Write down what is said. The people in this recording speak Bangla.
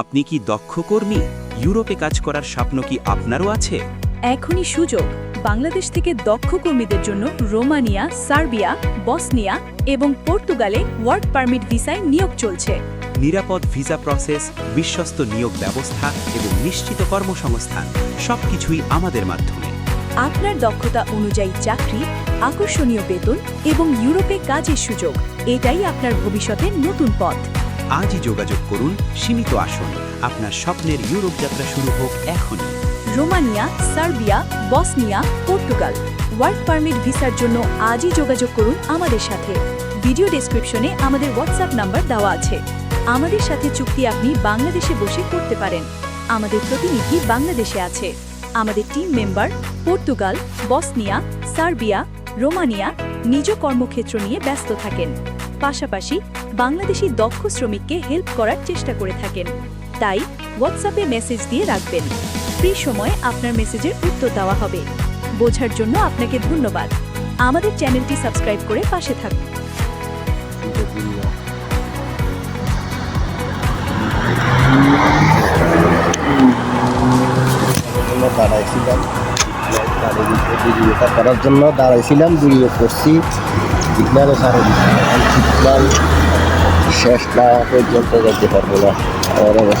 আপনি কি দক্ষ কর্মী? ইউরোপে কাজ করার স্বপ্ন কি আপনারও আছে? এখনই সুযোগ। বাংলাদেশ থেকে দক্ষ কর্মীদের জন্য রোমানিয়া সার্বিয়া বসনিয়া এবং পর্তুগালে ওয়ার্ক পারমিট ভিসায় নিয়োগ চলছে। নিরাপদ ভিসা প্রসেস বিশ্বস্ত নিয়োগ ব্যবস্থা এবং নিশ্চিত কর্মসংস্থান সবকিছুই আমাদের মাধ্যমে। আপনার দক্ষতা অনুযায়ী চাকরি আকর্ষণীয় বেতন এবং ইউরোপে কাজের সুযোগ এটাই আপনার ভবিষ্যতের নতুন পথ। আজই যোগাযোগ করুন, সীমিত আসন। আপনার স্বপ্নের ইউরোপ যাত্রা শুরু হোক এখনই। Romania, Serbia, Bosnia, Portugal. Work permit ভিসার জন্য আজই যোগাযোগ করুন আমাদের সাথে। ভিডিও ডেসক্রিপশনে আমাদের হোয়াটসঅ্যাপ নাম্বার দেওয়া আছে। আমাদের সাথে চুক্তি আপনি বাংলাদেশে বসে করতে পারেন। আমাদের প্রতিনিধি বাংলাদেশে আছে। আমাদের team member Portugal, Bosnia, Serbia, Romania নিজ কর্মক্ষেত্র নিয়ে ব্যস্ত থাকেন। পাশাপাশি বাংলাদেশি দক্ষ শ্রমিককে হেল্প করার চেষ্টা করে থাকেন। তাই হোয়াটসঅ্যাপে মেসেজ দিয়ে রাখবেন। ফ্রি সময়ে আপনার মেসেজের উত্তর দেওয়া হবে। বোঝার জন্য আপনাকে ধন্যবাদ। আমাদের চ্যানেলটি সাবস্ক্রাইব করে পাশে থাকুন। দাঁড়াইছিলাম। করার জন্য দাঁড়াইছিলাম ভিডিও করছি। istiklal sarılmıştı. İstiklal şehla ve cennet gibi formula. Orada